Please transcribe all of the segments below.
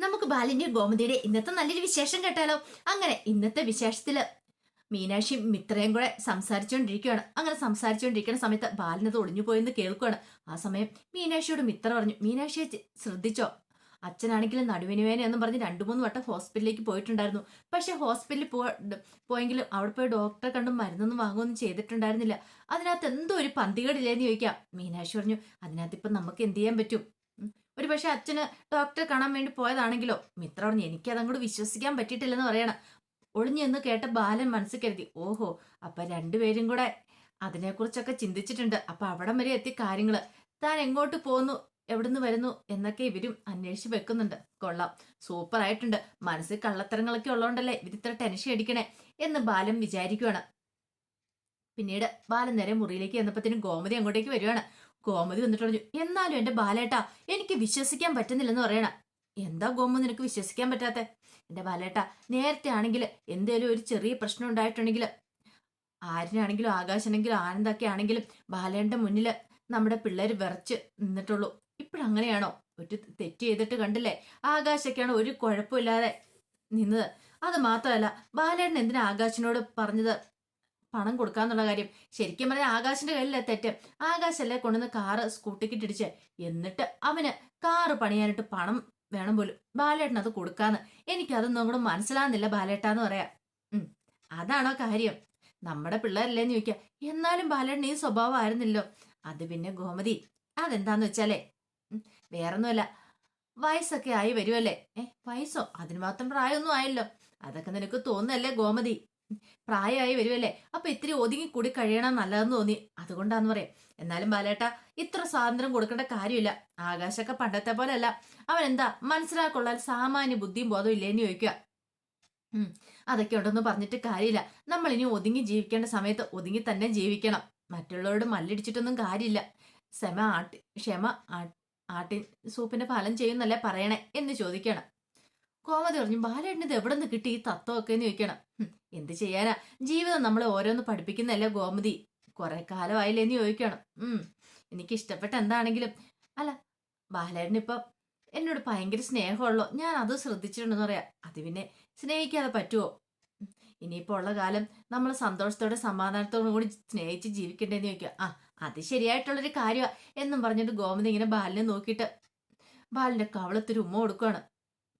നമുക്ക് ബാലിന്റെ ഗോമതിയുടെ ഇന്നത്തെ നല്ലൊരു വിശേഷം കേട്ടാലോ? അങ്ങനെ ഇന്നത്തെ വിശേഷത്തിൽ മീനാക്ഷി മിത്രയും കൂടെ സംസാരിച്ചുകൊണ്ടിരിക്കുകയാണ് അങ്ങനെ സംസാരിച്ചുകൊണ്ടിരിക്കുന്ന സമയത്ത് ബാലിനത് ഒളിഞ്ഞു പോയെന്ന് കേൾക്കുകയാണ് ആ സമയം മീനാക്ഷിയോട് മിത്ര പറഞ്ഞു മീനാക്ഷിയെ ശ്രദ്ധിച്ചോ? അച്ഛനാണെങ്കിലും നടുവിന് എന്ന് പറഞ്ഞ് രണ്ടു മൂന്ന് വട്ടം ഹോസ്പിറ്റലിലേക്ക് പോയിട്ടുണ്ടായിരുന്നു. പക്ഷെ ഹോസ്പിറ്റലിൽ പോ പോയെങ്കിലും അവിടെ പോയി ഡോക്ടറെ കണ്ടും മരുന്നൊന്നും വാങ്ങുകയൊന്നും ചെയ്തിട്ടുണ്ടായിരുന്നില്ല. അതിനകത്ത് എന്തോ ഒരു പന്തികേടില്ലേന്ന് ചോദിക്കാം. മീനാക്ഷി പറഞ്ഞു അതിനകത്ത് ഇപ്പം നമുക്ക് എന്ത് ചെയ്യാൻ പറ്റും. ഒരു പക്ഷെ അച്ഛന് ഡോക്ടറെ കാണാൻ വേണ്ടി പോയതാണെങ്കിലോ? മിത്ര പറഞ്ഞു എനിക്ക് അതങ്ങോട്ട് വിശ്വസിക്കാൻ പറ്റിയിട്ടില്ലെന്ന് പറയണം. ഒളിഞ്ഞെന്ന് കേട്ട ബാലൻ മനസ്സിൽ കരുതി ഓഹോ അപ്പൊ രണ്ടുപേരും കൂടെ അതിനെക്കുറിച്ചൊക്കെ ചിന്തിച്ചിട്ടുണ്ട്. അപ്പൊ അവിടം വരെ എത്തി കാര്യങ്ങൾ. താൻ എങ്ങോട്ട് പോന്നു? എവിടുന്ന് വരുന്നു? എന്നൊക്കെ ഇവരും അന്വേഷിച്ച് വെക്കുന്നുണ്ട്. കൊള്ളാം സൂപ്പർ ആയിട്ടുണ്ട് മനസ്സിൽ കള്ളത്തരങ്ങളൊക്കെ ഉള്ളതുകൊണ്ടല്ലേ ഇവരിത്ര ടെൻഷൻ അടിക്കണേ? എന്ന് ബാലൻ വിചാരിക്കുവാണ്. പിന്നീട് ബാലൻ നേരെ മുറിയിലേക്ക് ചെന്നപ്പത്തിന് ഗോമതി അങ്ങോട്ടേക്ക് വരുവാണ്. ഗോമതി വന്നിട്ട് പറഞ്ഞു എന്നാലും എന്റെ ബാലേട്ടാ എനിക്ക് വിശ്വസിക്കാൻ പറ്റുന്നില്ലെന്ന് പറയണ. എന്താ ഗോമ നിനക്ക് വിശ്വസിക്കാൻ പറ്റാത്ത? എന്റെ ബാലേട്ടാ നേരത്തെ ആണെങ്കിൽ എന്തേലും ഒരു ചെറിയ പ്രശ്നം ഉണ്ടായിട്ടുണ്ടെങ്കിൽ ആരിനാണെങ്കിലും ആകാശനെങ്കിലും ആനന്ദൊക്കെ ആണെങ്കിലും ബാലേന്റെ മുന്നിൽ നമ്മുടെ പിള്ളേർ വിറച്ച് നിന്നിട്ടുള്ളൂ. ഇപ്പോഴങ്ങനെയാണോ? ഒരു തെറ്റ് ചെയ്തിട്ട് കണ്ടില്ലേ? ആകാശൊക്കെയാണ് ഒരു കുഴപ്പമില്ലാതെ നിന്നത്. അത് മാത്രമല്ല ബാലേട്ടൻ എന്തിനാ ആകാശനോട് പറഞ്ഞത്? പണം കൊടുക്കാന്നുള്ള കാര്യം. ശരിക്കും പറഞ്ഞാൽ ആകാശിന്റെ കയ്യിലെ തെറ്റ്? ആകാശല്ലേ കൊണ്ടുവന്ന് കാറ് സ്കൂട്ടിക്ക് ഇടിച്ച് എന്നിട്ട് അവന് കാറ് പണിയാനായിട്ട് പണം വേണം പോലും. ബാലേട്ടൻ അത് കൊടുക്കാന്ന്. എനിക്കതൊന്നും കൂടെ മനസ്സിലാകുന്നില്ല ബാലേട്ടാന്ന് പറയാ അതാണോ കാര്യം. നമ്മുടെ പിള്ളേരല്ലേന്ന് ചോദിക്കുക എന്നാലും ബാലേട്ടൻ ഈ സ്വഭാവം ആയിരുന്നില്ലോ. അത് പിന്നെ ഗോമതി. അതെന്താന്ന് വെച്ചാലേ വേറൊന്നുമല്ല. വയസ്സൊക്കെ ആയി വരുമല്ലേ ഏ വയസ്സോ? അതിന് മാത്രം പ്രായമൊന്നും ആയല്ലോ. അതൊക്കെ നിനക്ക് തോന്നല്ലേ ഗോമതി? പ്രായമായി വരുമല്ലേ അപ്പൊ ഇത്തിരി ഒതുങ്ങി കൂടി കഴിയണം നല്ലതെന്ന് തോന്നി. അതുകൊണ്ടാന്ന് പറയാം. എന്നാലും ബാലേട്ട ഇത്ര സ്വാതന്ത്ര്യം കൊടുക്കേണ്ട കാര്യമില്ല. ആകാശൊക്കെ പണ്ടത്തെ പോലെ അല്ല അവൻ എന്താ മനസ്സിലാക്കൊള്ളാൽ സാമാന്യ ബുദ്ധിയും ബോധവും ഇല്ലേന്ന് ചോദിക്കുക. ഉം അതൊക്കെ ഉണ്ടെന്ന് പറഞ്ഞിട്ട് കാര്യമില്ല. നമ്മൾ ഇനി ഒതുങ്ങി ജീവിക്കേണ്ട സമയത്ത് ഒതുങ്ങി തന്നെ ജീവിക്കണം. മറ്റുള്ളവരോട് മല്ലിടിച്ചിട്ടൊന്നും കാര്യമില്ല. ക്ഷമ ആട്ടി ക്ഷമ ആട്ടി സൂപ്പിന്റെ ഫലം ചെയ്യുന്നല്ലേ പറയണേ എന്ന് ചോദിക്കണം കോമതി പറഞ്ഞു ബാലേട്ടൻ ഇത് എവിടെ നിന്ന് കിട്ടി? ഈ തത്വമൊക്കെ എന്ന് ചോദിക്കണം. എന്ത് ചെയ്യാനാ? ജീവിതം നമ്മളെ ഓരോന്ന് പഠിപ്പിക്കുന്നല്ലേ ഗോമതി? കുറെ കാലമായില്ലേ എന്ന് ചോദിക്കണം. ഉം എനിക്ക് ഇഷ്ടപ്പെട്ട എന്താണെങ്കിലും. അല്ല ബാലേട്ടന് ഇപ്പൊ എന്നോട് ഭയങ്കര സ്നേഹമുള്ളോ? ഞാൻ അത് ശ്രദ്ധിച്ചിട്ടുണ്ടെന്ന് പറയാം. അത് പിന്നെ സ്നേഹിക്കാതെ പറ്റുമോ ഇനിയിപ്പോ ഉള്ള കാലം നമ്മൾ സന്തോഷത്തോടെ സമാധാനത്തോടും കൂടി സ്നേഹിച്ച് ജീവിക്കണ്ടേന്ന് ചോദിക്കുക. ആ അത് ശരിയായിട്ടുള്ളൊരു കാര്യമാണ് എന്നും പറഞ്ഞിട്ട് ഗോമതി ഇങ്ങനെ ബാലിനെ നോക്കിയിട്ട് ബാലിന്റെ കവളത്തൊരു ഉമ്മ കൊടുക്കുകയാണ്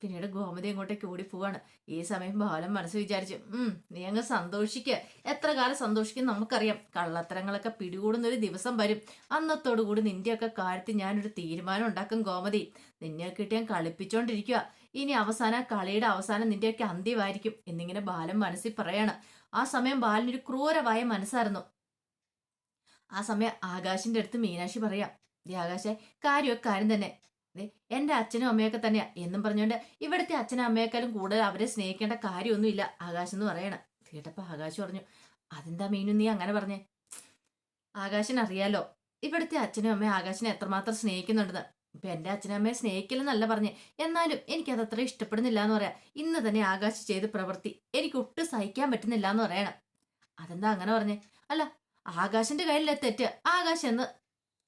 പിന്നീട് ഗോമതി അങ്ങോട്ടേക്ക് ഓടി പോവാണ് ഈ സമയം ബാലൻ മനസ്സ് വിചാരിച്ചു ഉം നീ അങ്ങ് സന്തോഷിക്കുക എത്ര കാലം സന്തോഷിക്കും നമുക്കറിയാം. കള്ളത്തരങ്ങളൊക്കെ പിടികൂടുന്ന ഒരു ദിവസം വരും. അന്നത്തോടു കൂടി നിന്റെയൊക്കെ കാര്യത്തിൽ ഞാനൊരു തീരുമാനം ഉണ്ടാക്കും ഗോമതി. നിന്നെ ഇട്ട് ഞാൻ കളിപ്പിച്ചോണ്ടിരിക്കുക ഇനി അവസാന കളിയുടെ അവസാനം നിന്റെയൊക്കെ അന്ത്യമായിരിക്കും എന്നിങ്ങനെ ബാലൻ മനസ്സിൽ പറയാണ്. ആ സമയം ബാലനൊരു ക്രൂരമായ മനസ്സായിരുന്നു. ആ സമയം ആകാശിന്റെ അടുത്ത് മീനാക്ഷി പറയാം ദേ ആകാശെ കാര്യമൊക്കെ കാര്യം തന്നെ. ദേ എന്റെ അച്ഛനും അമ്മയൊക്കെ തന്നെയാ. എന്നും പറഞ്ഞുകൊണ്ട് ഇവിടുത്തെ അച്ഛനും അമ്മയെക്കാളും കൂടുതൽ അവരെ സ്നേഹിക്കേണ്ട കാര്യമൊന്നുമില്ല ആകാശ് എന്ന് പറയണ. കേട്ടപ്പോ ആകാശ് പറഞ്ഞു അതെന്താ മീനു നീ അങ്ങനെ പറഞ്ഞേ? അറിയാലോ ഇവിടുത്തെ അച്ഛനും അമ്മയും ആകാശിനെ എത്രമാത്രം സ്നേഹിക്കുന്നുണ്ടെന്ന്. ഇപ്പൊ എന്റെ അച്ഛനും അമ്മയെ സ്നേഹിക്കില്ലെന്നല്ല പറഞ്ഞേ. എന്നാലും എനിക്കത് അത്ര ഇഷ്ടപ്പെടുന്നില്ല എന്ന് പറയാം. ഇന്ന് തന്നെ ആകാശ് ചെയ്ത് പ്രവൃത്തി എനിക്ക് ഒട്ടും സഹിക്കാൻ പറ്റുന്നില്ല എന്ന് പറയണം. അതെന്താ അങ്ങനെ പറഞ്ഞേ? അല്ല ആകാശിന്റെ കയ്യിലെ തെറ്റ്? ആകാശ് എന്ന്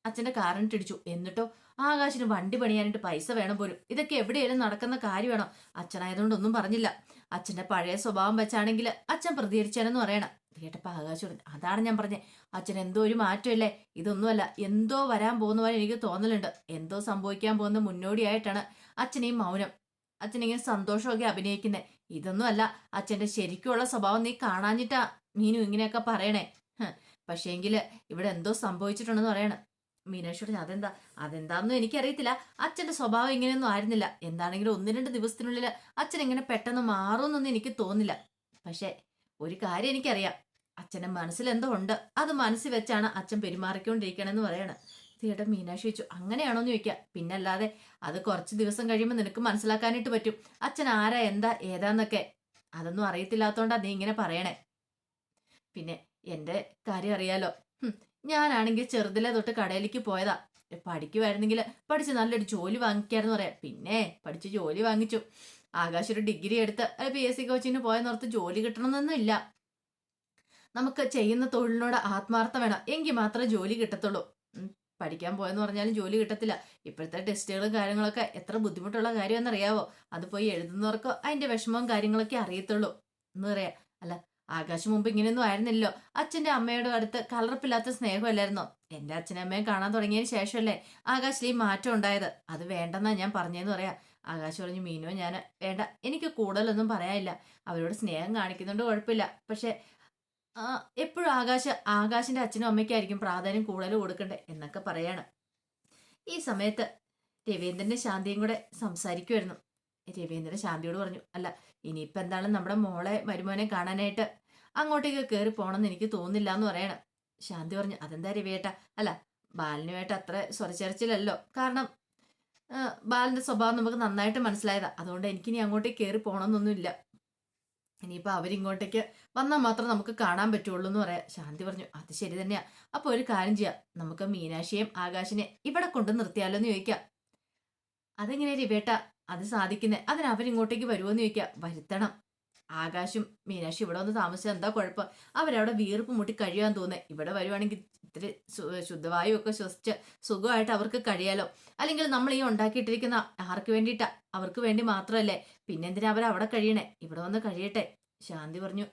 അച്ഛന്റെ കാറിനിട്ട് ഇടിച്ചു എന്നിട്ടോ ആകാശിന് വണ്ടി പണിയാനായിട്ട് പൈസ വേണം പോലും. ഇതൊക്കെ എവിടെയെങ്കിലും നടക്കുന്ന കാര്യമാണോ അച്ഛനായതുകൊണ്ട് ഒന്നും പറഞ്ഞില്ല. അച്ഛന്റെ പഴയ സ്വഭാവം വെച്ചാണെങ്കിൽ അച്ഛൻ പ്രതികരിച്ചാലെന്ന് പറയണം. കേട്ടപ്പോൾ ആകാശ് പറഞ്ഞു അതാണ് ഞാൻ പറഞ്ഞത് അച്ഛൻ എന്തോ ഒരു മാറ്റമല്ലേ? ഇതൊന്നുമല്ല. എന്തോ വരാൻ പോകുന്ന പോലെ എനിക്ക് തോന്നലുണ്ട്. എന്തോ സംഭവിക്കാൻ പോകുന്ന മുന്നോടിയായിട്ടാണ് അച്ഛൻ ഈ മൗനം. അച്ഛനിങ്ങനെ സന്തോഷമൊക്കെ അഭിനയിക്കുന്നത് ഇതൊന്നുമല്ല. അച്ഛന്റെ ശരിക്കുള്ള സ്വഭാവം നീ കാണാഞ്ഞിട്ടാ മീനു ഇങ്ങനെയൊക്കെ പറയണേ. പക്ഷേങ്കിൽ ഇവിടെ എന്തോ സംഭവിച്ചിട്ടുണ്ടെന്ന് പറയണം. മീനാക്ഷി പറഞ്ഞു അതെന്താ? അതെന്താന്നും എനിക്കറിയത്തില്ല. അച്ഛന്റെ സ്വഭാവം ഇങ്ങനെയൊന്നും ആയിരുന്നില്ല. എന്താണെങ്കിലും ഒന്ന് രണ്ട് ദിവസത്തിനുള്ളിൽ അച്ഛൻ ഇങ്ങനെ പെട്ടെന്ന് മാറുമെന്നൊന്നും എനിക്ക് തോന്നില്ല. പക്ഷേ ഒരു കാര്യം എനിക്കറിയാം. അച്ഛന്റെ മനസ്സിൽ എന്തോ ഉണ്ട്. അത് മനസ്സിൽ വെച്ചാണ് അച്ഛൻ പെരുമാറിക്കൊണ്ടിരിക്കണെന്ന് പറയണത് തീയേട്ടൻ മീനാക്ഷി ചോദിച്ചു അങ്ങനെയാണോന്ന് ചോദിക്കുക പിന്നല്ലാതെ അത് കുറച്ച് ദിവസം കഴിയുമ്പോൾ നിനക്ക് മനസ്സിലാക്കാനായിട്ട് പറ്റും. അച്ഛൻ ആരാ എന്താ ഏതാന്നൊക്കെ. അതൊന്നും അറിയത്തില്ലാത്തോണ്ടാ നീ ഇങ്ങനെ പറയണേ. പിന്നെ എന്റെ കാര്യം അറിയാലോ. ഞാനാണെങ്കിൽ ചെറുതിലെ തൊട്ട് കടയിലേക്ക് പോയതാ. പഠിക്കുമായിരുന്നെങ്കിൽ പഠിച്ച് നല്ലൊരു ജോലി വാങ്ങിക്കായിരുന്നു പറയാം. പിന്നെ പഠിച്ച് ജോലി വാങ്ങിച്ചു. ആകാശ് ഒരു ഡിഗ്രി എടുത്ത് പി എസ് സി കോച്ചിങ്ങിന് പോയെന്നോർത്ത് ജോലി കിട്ടണമെന്നൊന്നും ഇല്ല. നമുക്ക് ചെയ്യുന്ന തൊഴിലിനോട് ആത്മാർത്ഥം വേണം. എങ്കിൽ മാത്രമേ ജോലി കിട്ടത്തുള്ളൂ. പഠിക്കാൻ പോയെന്ന് പറഞ്ഞാലും ജോലി കിട്ടത്തില്ല. ഇപ്പോഴത്തെ ടെസ്റ്റുകളും കാര്യങ്ങളൊക്കെ എത്ര ബുദ്ധിമുട്ടുള്ള കാര്യമെന്നറിയാവോ അത് പോയി എഴുതുന്നവർക്കോ അതിന്റെ വിഷമവും കാര്യങ്ങളൊക്കെ അറിയത്തുള്ളൂ എന്ന് പറയാ. അല്ല ആകാശം മുമ്പ് ഇങ്ങനെയൊന്നും ആയിരുന്നില്ലോ അച്ഛന്റെ അമ്മയുടെ അടുത്ത് കളർപ്പില്ലാത്ത സ്നേഹമല്ലായിരുന്നോ? എന്റെ അച്ഛനും അമ്മയും കാണാൻ തുടങ്ങിയതിന് ശേഷമല്ലേ ആകാശിൽ ഈ മാറ്റം ഉണ്ടായത്? അത് വേണ്ടെന്നാ ഞാൻ പറഞ്ഞതെന്ന് പറയാം. ആകാശ് പറഞ്ഞു മീനോ ഞാൻ വേണ്ട. എനിക്ക് കൂടുതലൊന്നും പറയാനില്ല. അവരോട് സ്നേഹം കാണിക്കുന്നുണ്ട് കുഴപ്പമില്ല. പക്ഷെ എപ്പോഴും ആകാശ ആകാശിന്റെ അച്ഛനും അമ്മയ്ക്കായിരിക്കും പ്രാധാന്യം കൂടുതൽ കൊടുക്കണ്ടേ? എന്നൊക്കെ പറയാണ്. ഈ സമയത്ത് രവീന്ദ്രന്റെ ശാന്തിയും കൂടെ സംസാരിക്കുമായിരുന്നു രവീന്ദ്രൻ ശാന്തിയോട് പറഞ്ഞു അല്ല ഇനിയിപ്പോൾ എന്താണ് നമ്മുടെ മോളെ മരുമോനെ കാണാനായിട്ട് അങ്ങോട്ടേക്ക് കയറി പോകണമെന്ന് എനിക്ക് തോന്നുന്നില്ല എന്ന് പറയണം. ശാന്തി പറഞ്ഞു അതെന്താ രവിയേട്ട അല്ല ബാലനുമായിട്ട് അത്ര സ്വരച്ചരച്ചിലല്ലോ കാരണം ബാലിന്റെ സ്വഭാവം നമുക്ക് നന്നായിട്ട് മനസ്സിലായതാ. അതുകൊണ്ട് എനിക്ക് ഇനി അങ്ങോട്ടേക്ക് കയറി പോകണമെന്നൊന്നുമില്ല ഇനിയിപ്പോൾ അവരിങ്ങോട്ടേക്ക് വന്നാൽ മാത്രം നമുക്ക് കാണാൻ പറ്റുള്ളൂ എന്ന് പറയാം. ശാന്തി പറഞ്ഞു അത് ശരി തന്നെയാ. അപ്പോൾ ഒരു കാര്യം ചെയ്യാം. നമുക്ക് മീനാക്ഷിയെയും ആകാശിനെ ഇവിടെ കൊണ്ട് നിർത്തിയാലോ എന്ന് ചോദിക്കാം. അതെങ്ങനെയാ രവിയേട്ട അത് സാധിക്കുന്നത് അതിന് അവരിങ്ങോട്ടേക്ക് വരുമോന്ന് ചോദിക്കുക വരുത്തണം. ആകാശും മീനാക്ഷി ഇവിടെ വന്ന് താമസിച്ചാൽ എന്താ കുഴപ്പം? അവരവിടെ വീർപ്പ് മുട്ടി കഴിയാൻ തോന്നുന്നത് ഇവിടെ വരുവാണെങ്കിൽ ഇത്തിരി ശുദ്ധവായു ഒക്കെ ശ്വസിച്ച് സുഖമായിട്ട് അവർക്ക് കഴിയാലോ? അല്ലെങ്കിൽ നമ്മൾ ഈ ഉണ്ടാക്കിയിട്ടിരിക്കുന്ന ആർക്ക് വേണ്ടിയിട്ടാ? അവർക്ക് വേണ്ടി മാത്രമല്ലേ പിന്നെന്തിനാ അവർ അവിടെ കഴിയണേ? ഇവിടെ വന്ന് കഴിയട്ടെ. ശാന്തി പറഞ്ഞു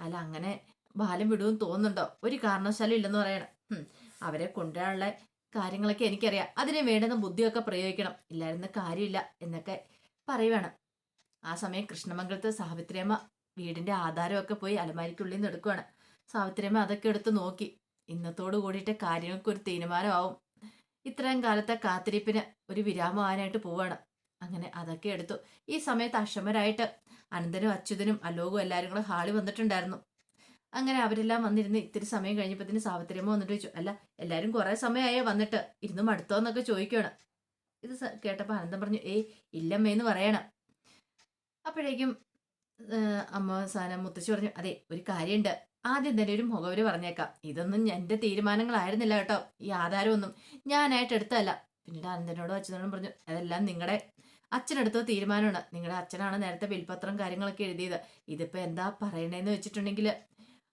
അല്ല അങ്ങനെ ബാലം വിടുമെന്ന് തോന്നുന്നുണ്ടോ? ഒരു കാരണവശാലും ഇല്ലെന്ന് പറയണം. അവരെ കൊണ്ടുവരാനുള്ള കാര്യങ്ങളൊക്കെ എനിക്കറിയാം. അതിന് വേണ്ടുന്ന ബുദ്ധിയൊക്കെ പ്രയോഗിക്കണം. ഇല്ലായിരുന്ന കാര്യമില്ല എന്നൊക്കെ പറയുവാണ്. ആ സമയം കൃഷ്ണമംഗലത്ത് സാവിത്രിയമ്മ വീടിന്റെ ആധാരമൊക്കെ പോയി അലമാരിക്കുള്ളിൽ നിന്ന് എടുക്കുവാണ്. സാവിത്രിയമ്മ അതൊക്കെ എടുത്ത് നോക്കി. ഇന്നത്തോട് കൂടിയിട്ട് കാര്യങ്ങൾക്ക് ഒരു തീരുമാനമാവും. ഇത്രയും കാലത്തെ കാത്തിരിപ്പിന് ഒരു വിരാമമാകാനായിട്ട് പോവാണ്. അങ്ങനെ അതൊക്കെ എടുത്തു. ഈ സമയത്ത് അക്ഷമരായിട്ട് അനന്തനും അച്യുതനും അലോകും എല്ലാവരും കൂടെ ഹാളി വന്നിട്ടുണ്ടായിരുന്നു. അങ്ങനെ അവരെല്ലാം വന്നിരുന്ന് ഇത്തിരി സമയം കഴിഞ്ഞപ്പത്തിന് സാവിത്രിയമ്മ വന്നിട്ട് ചോദിച്ചു അല്ല എല്ലാവരും കുറെ സമയമായോ വന്നിട്ട്? ഇരുന്ന് മടുത്തോന്നൊക്കെ ചോദിക്കുകയാണ് ഇത് സ- കേട്ടപ്പോൾ അനന്തം പറഞ്ഞു ഏയ് ഇല്ലമ്മേന്ന് പറയണം. അപ്പോഴേക്കും അമ്മ സാന മുത്തശ്ശി പറഞ്ഞു അതെ ഒരു കാര്യമുണ്ട് ആദ്യം തന്നെ ഒരു മുഖവര് പറഞ്ഞേക്കാം. ഇതൊന്നും എന്റെ തീരുമാനങ്ങളായിരുന്നില്ല കേട്ടോ. ഈ ആധാരമൊന്നും ഞാനായിട്ട് എടുത്തതല്ല. പിന്നീട് അനന്തനോടും അച്ഛനോടും പറഞ്ഞു അതെല്ലാം നിങ്ങളുടെ അച്ഛനെടുത്ത തീരുമാനമാണ്. നിങ്ങളുടെ അച്ഛനാണ് നേരത്തെ ബിൽപത്രം കാര്യങ്ങളൊക്കെ എഴുതിയത്. ഇതിപ്പോ എന്താ പറയണേന്ന് വെച്ചിട്ടുണ്ടെങ്കിൽ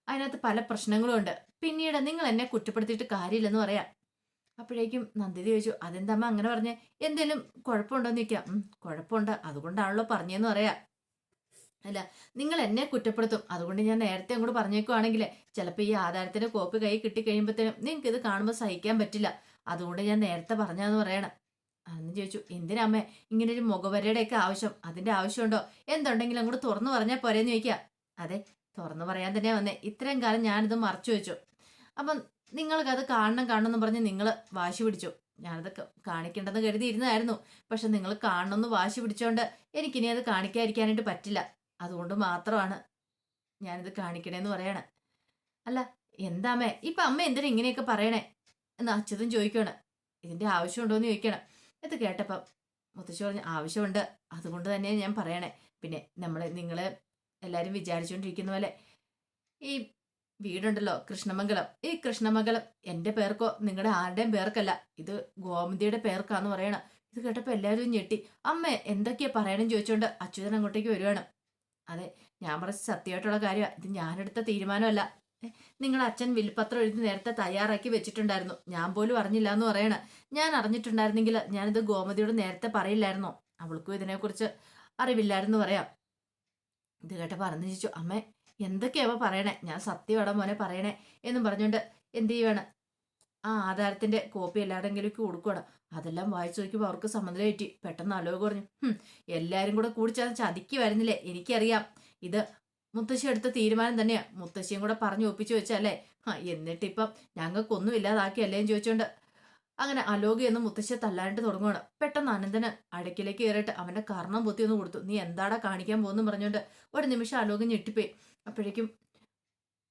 അതിനകത്ത് പല പ്രശ്നങ്ങളും ഉണ്ട്. പിന്നീട് നിങ്ങൾ എന്നെ കുറ്റപ്പെടുത്തിയിട്ട് കാര്യമില്ലെന്ന് പറയാം. അപ്പോഴേക്കും നന്ദിതി ചോദിച്ചു അതെന്താമ്മ അങ്ങനെ പറഞ്ഞ്? എന്തേലും കുഴപ്പമുണ്ടോന്ന് ചോദിക്കാം. കുഴപ്പമുണ്ട്. അതുകൊണ്ടാണല്ലോ പറഞ്ഞതെന്ന് പറയാം. അല്ല നിങ്ങൾ എന്നെ കുറ്റപ്പെടുത്തും. അതുകൊണ്ട് ഞാൻ നേരത്തെ അങ്ങോട്ട് പറഞ്ഞേക്കുവാണെങ്കിൽ ചിലപ്പോൾ ഈ ആധാരത്തിന്റെ കോപ്പി കൈ കിട്ടി കഴിയുമ്പോഴത്തേനും നിങ്ങൾക്ക് ഇത് കാണുമ്പോൾ സഹിക്കാൻ പറ്റില്ല. അതുകൊണ്ട് ഞാൻ നേരത്തെ പറഞ്ഞാന്ന് പറയണം. അന്ന് ചോദിച്ചു എന്തിനാമ്മ ഇങ്ങനെ ഒരു മുഖവരയുടെയൊക്കെ ആവശ്യം. അതിന്റെ ആവശ്യമുണ്ടോ? എന്തുണ്ടെങ്കിലും അങ്ങോട്ട് തുറന്നു പറഞ്ഞാൽ പോരേന്ന് ചോദിക്കാം. അതെ തുറന്നു പറയാൻ തന്നെ വന്നേ. ഇത്രയും കാലം ഞാനിത് മറച്ചു വെച്ചു. അപ്പം അത് കാണണം കാണണം എന്ന് പറഞ്ഞ് നിങ്ങൾ വാശി പിടിച്ചു. ഞാനത് കാണിക്കേണ്ടെന്ന് കരുതിയിരുന്നായിരുന്നു പക്ഷെ നിങ്ങൾ കാണണമെന്ന് വാശി പിടിച്ചോണ്ട് എനിക്കിനി അത് കാണിക്കാതിരിക്കാനായിട്ട് പറ്റില്ല. അതുകൊണ്ട് മാത്രമാണ് ഞാനിത് കാണിക്കണേന്ന് പറയണേ. അല്ല എന്താമ്മേ ഇപ്പൊ അമ്മ എന്തിനാ ഇങ്ങനെയൊക്കെ പറയണേ? എന്ന് അച്ഛതും ചോദിക്കുകയാണ് ഇതിന്റെ ആവശ്യമുണ്ടോന്ന് ചോദിക്കണം. ഇത് കേട്ടപ്പം മുത്തശ്ശി പറഞ്ഞു ആവശ്യമുണ്ട്. അതുകൊണ്ട് തന്നെ ഞാൻ പറയണേ. പിന്നെ നമ്മൾ നിങ്ങൾ എല്ലാവരും വിചാരിച്ചുകൊണ്ടിരിക്കുന്ന പോലെ. ഈ വീടുണ്ടല്ലോ കൃഷ്ണമംഗലം. ഈ കൃഷ്ണമംഗലം എന്റെ പേർക്കോ നിങ്ങളുടെ ആരുടെയും പേർക്കല്ല. ഇത് ഗോമതിയുടെ പേർക്കാന്ന് പറയണം. ഇത് കേട്ടപ്പോൾ എല്ലാവരും ഞെട്ടി. അമ്മ എന്തൊക്കെയാ പറയണം ചോദിച്ചുകൊണ്ട് അച്യുതൻ അങ്ങോട്ടേക്ക് വരുവാണ്. അതെ ഞാൻ പറഞ്ഞ സത്യമായിട്ടുള്ള കാര്യമാണ് ഇത് ഞാനെടുത്ത തീരുമാനമല്ല. നിങ്ങളുടെ അച്ഛൻ വിൽപത്രം എഴുതി നേരത്തെ തയ്യാറാക്കി വെച്ചിട്ടുണ്ടായിരുന്നു. ഞാൻ പോലും അറിഞ്ഞില്ല എന്ന് പറയണ. ഞാൻ അറിഞ്ഞിട്ടുണ്ടായിരുന്നെങ്കിൽ ഞാനിത് ഗോമതിയോട് നേരത്തെ പറയില്ലായിരുന്നോ? അവൾക്കും ഇതിനെക്കുറിച്ച് അറിവില്ലായിരുന്നു പറയാം. ഇത് കേട്ട് പറഞ്ഞു ചോദിച്ചു അമ്മേ എന്തൊക്കെയാവ പറയണേ? ഞാൻ സത്യവട മോനെ പറയണേ എന്നും പറഞ്ഞുകൊണ്ട് എന്ത് ചെയ്യുവാണ്? ആ ആധാരത്തിന്റെ കോപ്പി എല്ലാവരുടെങ്കിലേക്ക് കൊടുക്കുകയാണ് അതെല്ലാം വായിച്ചു നോക്കിയപ്പോൾ അവർക്ക് സമ്മതം കയറ്റി പെട്ടെന്ന് അലോക പറഞ്ഞു എല്ലാവരും കൂടെ കൂടി ചേർന്ന് ചതിക്ക് വരുന്നില്ലേ? എനിക്കറിയാം. ഇത് മുത്തശ്ശി എടുത്ത തീരുമാനം തന്നെയാ. മുത്തശ്ശിയും കൂടെ പറഞ്ഞു ഒപ്പിച്ചു വെച്ചല്ലേ ആ എന്നിട്ടിപ്പം ഞങ്ങൾക്കൊന്നും ഇല്ലാതാക്കിയല്ലേ? എന്ന് ചോദിച്ചോണ്ട് അങ്ങനെ അലോകി എന്ന് മുത്തശ്ശിയെ തല്ലാനിട്ട് തുടങ്ങുകയാണ് പെട്ടെന്ന് അനന്തന് അടയ്ക്കിലേക്ക് കയറിയിട്ട് അവന്റെ കർണം പൊത്തി ഒന്ന് കൊടുത്തു. നീ എന്താടാ കാണിക്കാൻ പോകുന്നു പറഞ്ഞുകൊണ്ട് ഒരു നിമിഷം അലോകി ഞെട്ടിപ്പോയി. അപ്പോഴേക്കും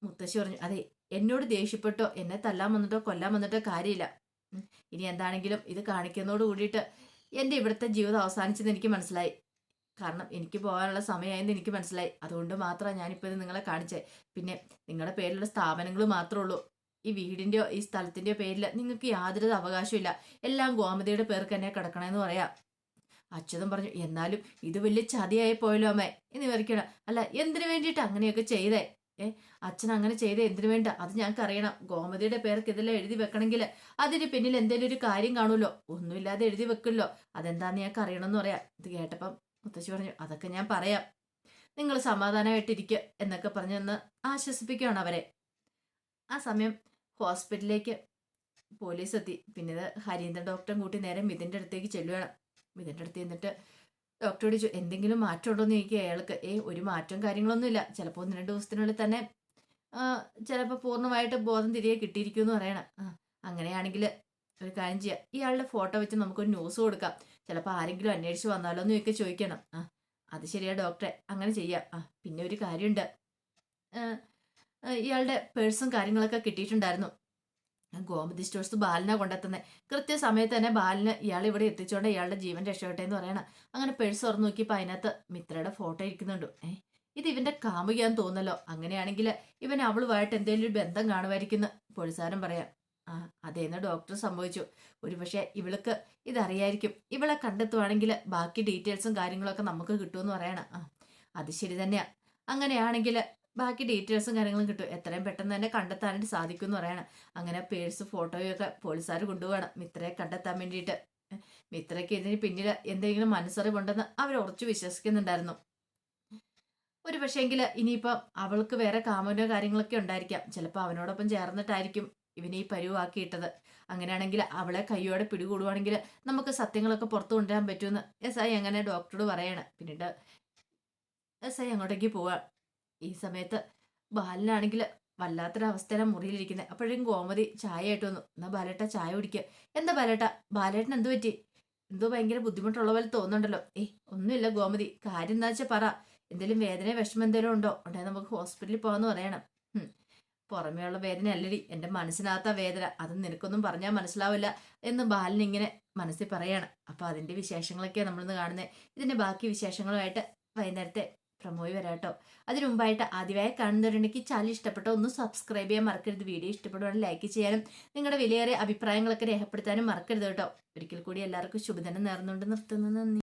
മുത്തശ്ശി പറഞ്ഞു അതെ എന്നോട് ദേഷ്യപ്പെട്ടോ? എന്നെ തല്ലാൻ വന്നിട്ടോ? കൊല്ലാൻ വന്നിട്ടോ? കാര്യമില്ല. ഇനി എന്താണെങ്കിലും ഇത് കാണിക്കുന്നതോട് കൂടിയിട്ട് എന്റെ ഇവിടുത്തെ ജീവിതം അവസാനിച്ചെന്ന് എനിക്ക് മനസ്സിലായി. കാരണം എനിക്ക് പോകാനുള്ള സമയമായെന്ന് എനിക്ക് മനസ്സിലായി. അതുകൊണ്ട് മാത്രമാണ് ഞാനിപ്പോൾ ഇത് നിങ്ങളെ കാണിച്ചത്. പിന്നെ നിങ്ങളുടെ പേരിലുള്ള സ്ഥാപനങ്ങൾ മാത്രമേ ഉള്ളൂ. ഈ വീടിന്റെയോ ഈ സ്ഥലത്തിന്റെയോ പേരിൽ നിങ്ങൾക്ക് യാതൊരു അവകാശമില്ല എല്ലാം ഗോമതിയുടെ പേർക്ക് തന്നെ കിടക്കണമെന്ന് പറയാം. അച്യുതൻ പറഞ്ഞു എന്നാലും ഇത് വലിയ ചതിയായി പോയല്ലോ അമ്മേ എന്ന് വിവരിക്കണം. അല്ല എന്തിനു വേണ്ടിയിട്ട് അങ്ങനെയൊക്കെ ചെയ്തേ? ഏ അച്ഛൻ അങ്ങനെ ചെയ്ത് എന്തിനു വേണ്ട അത് ഞങ്ങൾക്ക് അറിയണം. ഗോമതിയുടെ പേർക്ക് ഇതെല്ലാം എഴുതി വെക്കണമെങ്കിൽ അതിന് പിന്നിൽ എന്തെങ്കിലും ഒരു കാര്യം കാണുമല്ലോ. ഒന്നുമില്ലാതെ എഴുതി വെക്കുമല്ലോ. അതെന്താന്ന് ഞങ്ങൾക്ക് അറിയണമെന്ന് പറയാം. ഇത് കേട്ടപ്പം മുത്തശ്ശി പറഞ്ഞു അതൊക്കെ ഞാൻ പറയാം. നിങ്ങൾ സമാധാനമായിട്ടിരിക്കുക എന്നൊക്കെ പറഞ്ഞൊന്ന് ആശ്വസിപ്പിക്കുകയാണ് അവരെ. ആ സമയം ഹോസ്പിറ്റലിലേക്ക് പോലീസ് എത്തി പിന്നെ ഇത് ഹരീന്ദ്രൻ ഡോക്ടറും കൂട്ടി നേരെ മിഥുന്റെ അടുത്തേക്ക് ചെല്ലുകയാണ്. മിഥുന്റെ അടുത്ത് ചെന്നിട്ട് ഡോക്ടറോട് ചോ എന്തെങ്കിലും മാറ്റം ഉണ്ടോ എന്ന് ചോദിക്കുക അയാൾക്ക് ഏ ഒരു മാറ്റവും കാര്യങ്ങളൊന്നുമില്ല. ചിലപ്പോൾ ഒന്ന് രണ്ട് ദിവസത്തിനുള്ളിൽ തന്നെ ചിലപ്പോൾ പൂർണമായിട്ട് ബോധം തിരികെ കിട്ടിയിരിക്കുമെന്ന് പറയണം. ആ അങ്ങനെയാണെങ്കിൽ ഒരു കാര്യം ചെയ്യാം. ഇയാളുടെ ഫോട്ടോ വെച്ച് നമുക്കൊരു ന്യൂസ് കൊടുക്കാം. ചിലപ്പോൾ ആരെങ്കിലും അന്വേഷിച്ച് വന്നാലോ എന്ന് ചോദിക്കുക ചോദിക്കണം. ആ അത് ശരിയാ ഡോക്ടറെ. അങ്ങനെ ചെയ്യാം. ആ പിന്നെ ഒരു കാര്യമുണ്ട്. ഇയാളുടെ പേഴ്സും കാര്യങ്ങളൊക്കെ കിട്ടിയിട്ടുണ്ടായിരുന്നു. ഗോമതി സ്റ്റോഴ്സ് ബാലിനെ കൊണ്ടെത്തുന്നത് കൃത്യസമയത്ത് തന്നെ ബാലിന് ഇയാൾ ഇവിടെ എത്തിച്ചുകൊണ്ട് ഇയാളുടെ ജീവൻ രക്ഷപ്പെട്ടെ എന്ന് പറയണം. അങ്ങനെ പേഴ്സ് തുറന്നു നോക്കിയപ്പോൾ അതിനകത്ത് മിത്രയുടെ ഫോട്ടോ ഇരിക്കുന്നുണ്ട്. ഏ ഇത് ഇവന്റെ കാമുകയാന്ന് തോന്നല്ലോ അങ്ങനെയാണെങ്കിൽ ഇവൻ അവളുമായിട്ട് എന്തെങ്കിലും ഒരു ബന്ധം കാണുമായിരിക്കുന്നു പൊഴിസാരം പറയാം. ആ അതേന്ന് ഡോക്ടർ സംഭവിച്ചു. ഒരുപക്ഷെ ഇവൾക്ക് ഇതറിയായിരിക്കും. ഇവളെ കണ്ടെത്തുവാണെങ്കിൽ ബാക്കി ഡീറ്റെയിൽസും കാര്യങ്ങളൊക്കെ നമുക്ക് കിട്ടുമെന്ന് പറയണം. ആ അത് ശരി തന്നെയാ. അങ്ങനെയാണെങ്കിൽ ബാക്കി ഡീറ്റെയിൽസും കാര്യങ്ങളും കിട്ടും. എത്രയും പെട്ടെന്ന് തന്നെ കണ്ടെത്താനായിട്ട് സാധിക്കും എന്ന് പറയണം. അങ്ങനെ പേഴ്സ് ഫോട്ടോയൊക്കെ പോലീസുകാർ കൊണ്ടുപോകണം. മിത്രയെ കണ്ടെത്താൻ വേണ്ടിയിട്ട്. മിത്രയ്ക്ക് ഇതിന് പിന്നിൽ എന്തെങ്കിലും മനസ്സറിവുണ്ടെന്ന് അവർ ഉറച്ചു വിശ്വസിക്കുന്നുണ്ടായിരുന്നു. ഒരു പക്ഷേങ്കിൽ ഇനിയിപ്പം അവൾക്ക് വേറെ കാമനോ കാര്യങ്ങളൊക്കെ ഉണ്ടായിരിക്കാം. ചിലപ്പോൾ അവനോടൊപ്പം ചേർന്നിട്ടായിരിക്കും ഇവനെ ഈ പരുവാക്കിയിട്ടത്. അങ്ങനെയാണെങ്കിൽ അവളെ കൈയോടെ പിടികൂടുവാണെങ്കിൽ നമുക്ക് സത്യങ്ങളൊക്കെ പുറത്തു കൊണ്ടുവരാൻ പറ്റുമെന്ന് എസ് ഐ അങ്ങനെ ഡോക്ടറോട് പറയണം. പിന്നീട് എസ് ഐ അങ്ങോട്ടേക്ക് പോവാ ഈ സമയത്ത് ബാലനാണെങ്കിൽ വല്ലാത്തൊരവസ്ഥയിലാണ് മുറിയിലിരിക്കുന്നത് അപ്പോഴേക്കും ഗോമതി ചായ ആയിട്ട് വന്നു. എന്നാ ബാലേട്ട ചായ കുടിക്കുക എന്താ ബാലേട്ട? ബാലേട്ടൻ എന്ത് പറ്റി? എന്തോ ഭയങ്കര ബുദ്ധിമുട്ടുള്ള പോലെ തോന്നുന്നുണ്ടല്ലോ. ഏയ് ഒന്നുമില്ല ഗോമതി. കാര്യം എന്താ വെച്ചാൽ പറ. എന്തെങ്കിലും വേദന വിഷമം എന്തെങ്കിലും ഉണ്ടോ? ഉണ്ടെങ്കിൽ നമുക്ക് ഹോസ്പിറ്റലിൽ പോകാമെന്ന് പറയണം. പുറമേയുള്ള വേദന അല്ലടി എന്റെ മനസ്സിനകത്ത വേദന. അത് നിനക്കൊന്നും പറഞ്ഞാൽ മനസ്സിലാവില്ല. എന്ന് ബാലൻ ഇങ്ങനെ മനസ്സിൽ പറയാണ്. അപ്പോൾ അതിന്റെ വിശേഷങ്ങളൊക്കെയാണ് നമ്മളിന്ന് കാണുന്നത് ഇതിന്റെ ബാക്കി വിശേഷങ്ങളുമായിട്ട് വൈകുന്നേരത്തെ പ്രമോയി വരാം അതിനു മുമ്പായിട്ട് ആദ്യമായി കാണുന്നവരുണ്ടെങ്കിൽ ചാനൽ ഇഷ്ടപ്പെട്ടോ ഒന്ന് സബ്സ്ക്രൈബ് ചെയ്യാൻ മറക്കരുത്. വീഡിയോ ഇഷ്ടപ്പെടുവാണെങ്കിൽ ലൈക്ക് ചെയ്യാനും നിങ്ങളുടെ വിലയേറെ അഭിപ്രായങ്ങളൊക്കെ രേഖപ്പെടുത്താനും മറക്കരുത് കേട്ടോ. ഒരിക്കൽ കൂടി എല്ലാവർക്കും ശുഭദിനം നേർന്നുകൊണ്ട് നിർത്തുന്നു. നന്ദി.